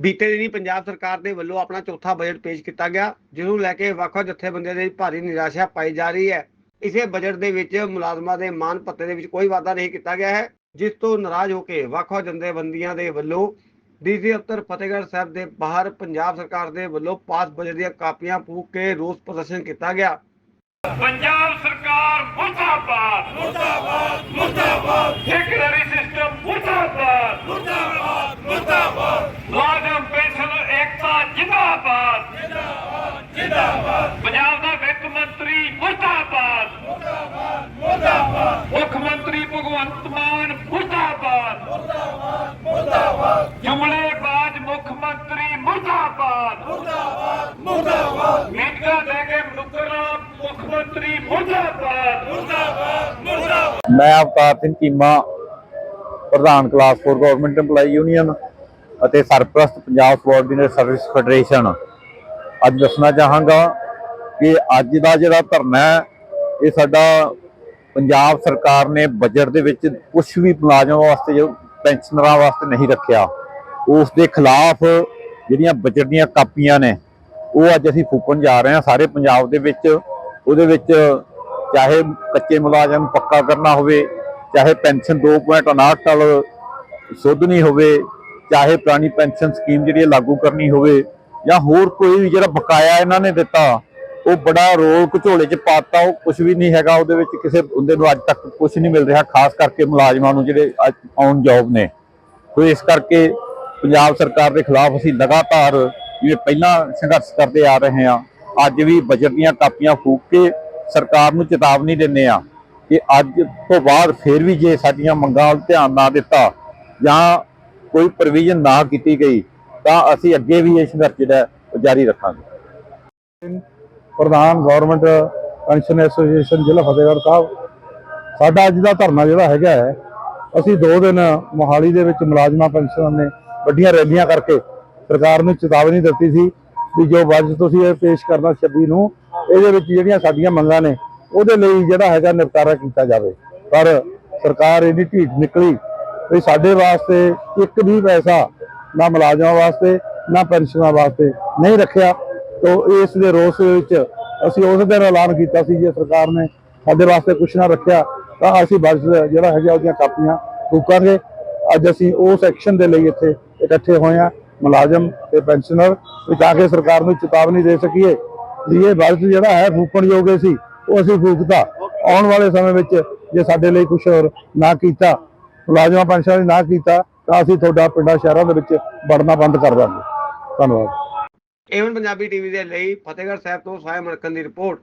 ਬੀਤੇ ਦਿਨੀ ਪੰਜਾਬ ਸਰਕਾਰ ਦੇ ਵੱਲੋਂ ਆਪਣਾ ਚੌਥਾ ਬਜਟ ਪੇਸ਼ ਕੀਤਾ ਗਿਆ ਜਿਸ ਨੂੰ ਲੈ ਕੇ ਵੱਖ-ਵੱਖ ਜਥੇਬੰਦੀਆਂ ਦੇ ਵਿੱਚ ਭਾਰੀ ਨਿਰਾਸ਼ਾ ਪਾਈ ਜਾ ਰਹੀ ਹੈ। ਇਸੇ ਬਜਟ ਦੇ ਵਿੱਚ ਮੁਲਾਜ਼ਮਾਂ ਦੇ ਮਾਨ ਭੱਤੇ ਦੇ ਵਿੱਚ ਕੋਈ ਵਾਅਦਾ ਨਹੀਂ ਕੀਤਾ ਗਿਆ ਹੈ, ਜਿਸ ਤੋਂ ਨਾਰਾਜ਼ ਹੋ ਕੇ ਵੱਖ-ਵੱਖ ਜਥੇਬੰਦੀਆਂ ਦੇ ਵੱਲੋਂ ਡੀਸੀ ਅਫਸਰ ਫਤਿਹਗੜ੍ਹ ਸਾਹਿਬ ਦੇ ਬਾਹਰ ਪੰਜਾਬ ਸਰਕਾਰ ਦੇ ਵੱਲੋਂ ਪਾਸ ਬਜਟ ਦੀਆਂ ਕਾਪੀਆਂ ਫੂਕ ਕੇ ਰੋਸ ਪ੍ਰਦਰਸ਼ਨ ਕੀਤਾ ਗਿਆ। ਪੰਜਾਬ ਸਰਕਾਰ ਮੁਰਦਾਬਾਦ। ਮੁਰਦਾਬਾਦ ਮੁਰਦਾਬਾਦ ਠੇਕੇਦਾਰੀ ਸਿਸਟਮ ਮੁਰਦਾਬਾਦ ਮੁਰਦਾਬਾਦ ਮੁਰਦਾਬਾਦ ਮੁਲਾਜ਼ਮ ਪੈਨਸ਼ਨ ਏਕਤਾ ਜਿੰਦਾਬਾਦ ਜਿੰਦਾਬਾਦ ਜਿੰਦਾਬਾਦ ਪੰਜਾਬ ਦਾ ਵਿੱਤ ਮੰਤਰੀ ਮੁਰਦਾਬਾਦ ਮੁਰਦਾਬਾਦ ਮੁਰਦਾਬਾਦ ਮੁੱਖ ਮੰਤਰੀ ਭਗਵੰਤ ਮਾਨ ਮੁਰਦਾਬਾਦ। ਮੁਰਦਾਬਾਦ। ਮੁਰਦਾਬਾਦ ਜੁਮਲੇਬਾਜ਼ ਮੁੱਖ ਮੰਤਰੀ ਮੁਰਦਾਬਾਦ। ਮੀਟਿੰਗਾਂ ਲੈ ਕੇ ਮੁਕਰਨਾ ਮੁੱਖ ਮੰਤਰੀ ਮੁਰਦਾਬਾਦ। ਮੁਰਦਾਬਾਦ। ਮੁਰਦਾਬਾਦ। ਮੈਂ ਅਵਤਾਰ ਸਿੰਘ ਚੀਮਾ ਪ੍ਰਧਾਨ ਕਲਾਸ 4 ਗਵਰਨਮੈਂਟ EMPLOYE ਯੂਨੀਅਨ ਅਤੇ ਸਰਪ੍ਰਸਤ ਪੰਜਾਬ ਸਬਆਰਡੀਨੇਟ ਸਰਵਿਸ ਫੈਡਰੇਸ਼ਨ ਅੱਜ ਦੱਸਣਾ ਚਾਹਾਂਗਾ ਕਿ ਅੱਜ ਦਾ ਜਿਹੜਾ ਧਰਨਾ ਹੈ ਇਹ ਸਾਡਾ ਪੰਜਾਬ ਸਰਕਾਰ ਨੇ ਬਜਟ ਦੇ ਵਿੱਚ ਕੁਝ ਵੀ ਮੁਲਾਜ਼ਮਾਂ ਵਾਸਤੇ ਜੋ ਪੈਨਸ਼ਨਰਾਂ ਵਾਸਤੇ ਨਹੀਂ ਰੱਖਿਆ। ਉਸ ਦੇ ਖਿਲਾਫ ਜਿਹੜੀਆਂ ਬਜਟ ਦੀਆਂ ਕਾਪੀਆਂ ਨੇ, ਉਹ ਅੱਜ ਅਸੀਂ ਫੂਕਣ ਜਾ ਰਹੇ ਹਾਂ। ਸਾਰੇ ਪੰਜਾਬ ਦੇ ਵਿੱਚ, ਉਹਦੇ ਵਿੱਚ ਚਾਹੇ ਕੱਚੇ ਮੁਲਾਜ਼ਮ ਪੱਕਾ ਕਰਨਾ ਹੋਵੇ, ਚਾਹੇ ਪੈਨਸ਼ਨ 2.59 ਸਾਲ ਸੋਧਣੀ ਹੋਵੇ, ਚਾਹੇ ਪੁਰਾਣੀ ਪੈਨਸ਼ਨ ਸਕੀਮ ਜਿਹੜੀ ਹੈ ਲਾਗੂ ਕਰਨੀ ਹੋਵੇ, ਜਾਂ ਹੋਰ ਕੋਈ ਵੀ ਜਿਹੜਾ ਬਕਾਇਆ ਇਹਨਾਂ ਨੇ ਦਿੱਤਾ ਉਹ ਬੜਾ ਰੋਲ ਘਚੋਲੇ ਚ ਪਾਤਾ ਉਹ ਕੁਝ ਵੀ ਨਹੀਂ ਹੈਗਾ ਉਹਦੇ ਵਿੱਚ, ਕਿਸੇ ਬੰਦੇ ਨੂੰ ਅੱਜ ਤੱਕ ਕੁਝ ਨਹੀਂ ਮਿਲ ਰਿਹਾ, ਖਾਸ ਕਰਕੇ ਮੁਲਾਜ਼ਮਾਂ ਨੂੰ ਜਿਹੜੇ ਅੱਜ ਔਨ ਜੌਬ ਨੇ। ਸੋ ਇਸ ਕਰਕੇ ਪੰਜਾਬ ਸਰਕਾਰ ਦੇ ਖਿਲਾਫ ਅਸੀਂ ਲਗਾਤਾਰ ਜਿਵੇਂ ਪਹਿਲਾਂ ਸੰਘਰਸ਼ ਕਰਦੇ ਆ ਰਹੇ ਹਾਂ, ਅੱਜ ਵੀ ਬਜਟ ਦੀਆਂ ਕਾਪੀਆਂ ਫੂਕ ਕੇ ਸਰਕਾਰ ਨੂੰ ਚੇਤਾਵਨੀ ਦਿੰਦੇ ਆ ਕਿ ਅੱਜ ਤੋਂ ਬਾਅਦ ਫਿਰ ਵੀ ਜੇ ਸਾਡੀਆਂ ਮੰਗਾਂ ਵੱਲ ਧਿਆਨ ਨਾ ਦਿੱਤਾ ਜਾਂ ਕੋਈ ਪ੍ਰੋਵੀਜ਼ਨ ਨਾ ਕੀਤੀ ਗਈ, ਤਾਂ ਅਸੀਂ ਅੱਗੇ ਵੀ ਇਹ ਸੰਘਰਸ਼ ਜਿਹੜਾ ਉਹ ਜਾਰੀ ਰੱਖਾਂਗੇ। ਪ੍ਰਧਾਨ ਗਵਰਨਮੈਂਟ ਪੈਨਸ਼ਨ ਐਸੋਸੀਏਸ਼ਨ ਜ਼ਿਲ੍ਹਾ ਫਤਿਹਗੜ੍ਹ ਸਾਹਿਬ। ਸਾਡਾ ਅੱਜ ਦਾ ਧਰਨਾ ਜਿਹੜਾ ਹੈਗਾ ਹੈ, ਅਸੀਂ ਦੋ ਦਿਨ ਮੋਹਾਲੀ ਦੇ ਵਿੱਚ ਮੁਲਾਜ਼ਮਾਂ ਪੈਨਸ਼ਨਰ ਨੇ ਵੱਡੀਆਂ ਰੈਲੀਆਂ ਕਰਕੇ ਸਰਕਾਰ ਨੂੰ ਚੇਤਾਵਨੀ ਦਿੱਤੀ ਸੀ ਵੀ ਜੋ ਬਜਟ ਤੁਸੀਂ ਇਹ ਪੇਸ਼ ਕਰਨਾ 26 ਨੂੰ, ਇਹਦੇ ਵਿੱਚ ਜਿਹੜੀਆਂ ਸਾਡੀਆਂ ਮੰਗਾਂ ਨੇ, ਉਹਦੇ ਲਈ ਜਿਹੜਾ ਹੈਗਾ ਨਿਪਟਾਰਾ ਕੀਤਾ ਜਾਵੇ। ਪਰ ਸਰਕਾਰ ਇਹਦੀ ਢੀਠ ਨਿਕਲੀ ਵੀ ਸਾਡੇ ਵਾਸਤੇ ਇੱਕ ਵੀ ਪੈਸਾ ਨਾ ਮੁਲਾਜ਼ਮਾਂ ਵਾਸਤੇ, ਨਾ ਪੈਨਸ਼ਨਾਂ ਵਾਸਤੇ ਨਹੀਂ ਰੱਖਿਆ। ਤੋ ਇਸ ਦੇ ਰੋਸ ਵਿੱਚ ਅਸੀਂ ਉਸ ਦਿਨ ਐਲਾਨ ਕੀਤਾ ਸੀ ਜੇ ਸਰਕਾਰ ਨੇ ਸਾਡੇ ਵਾਸਤੇ ਕੁਝ ਨਾ ਰੱਖਿਆ, ਤਾਂ ਅਸੀਂ ਬਜਟ ਜਿਹੜਾ ਹੈਗਾ ਉਹਦੀਆਂ ਕਾਪੀਆਂ ਫੂਕਾਂਗੇ। ਅੱਜ ਅਸੀਂ ਉਸ ਐਕਸ਼ਨ ਦੇ ਲਈ ਇੱਥੇ ਇਕੱਠੇ ਹੋਏ ਹਾਂ, ਮੁਲਾਜ਼ਮ ਤੇ ਪੈਨਸ਼ਨਰ ਵੀ ਤਾਂ ਕਿ ਸਰਕਾਰ ਨੂੰ ਚੇਤਾਵਨੀ ਦੇ ਸਕੀਏ ਵੀ ਇਹ ਬਜਟ ਜਿਹੜਾ ਹੈ ਫੂਕਣ ਯੋਗ ਸੀ, ਉਹ ਅਸੀਂ ਫੂਕਤਾ। ਆਉਣ ਵਾਲੇ ਸਮੇਂ ਵਿੱਚ ਜੇ ਸਾਡੇ ਲਈ ਕੁਝ ਹੋਰ ਨਾ ਕੀਤਾ, ਮੁਲਾਜ਼ਮਾਂ ਪੈਨਸ਼ਨਰਾਂ ਨੇ ਨਾ ਕੀਤਾ, ਤਾਂ ਅਸੀਂ ਤੁਹਾਡਾ ਪਿੰਡਾਂ, ਸ਼ਹਿਰਾਂ ਦੇ ਵਿੱਚ ਵੜਨਾ ਬੰਦ ਕਰ ਦਾਂਗੇ। ਧੰਨਵਾਦ। ਏਵਨ ਪੰਜਾਬੀ ਟੀਵੀ ਦੇ ਲਈ ਫਤਿਹਗੜ੍ਹ ਸਾਹਿਬ ਤੋਂ ਸਾਇਆ ਮਣਕਨ ਦੀ ਰਿਪੋਰਟ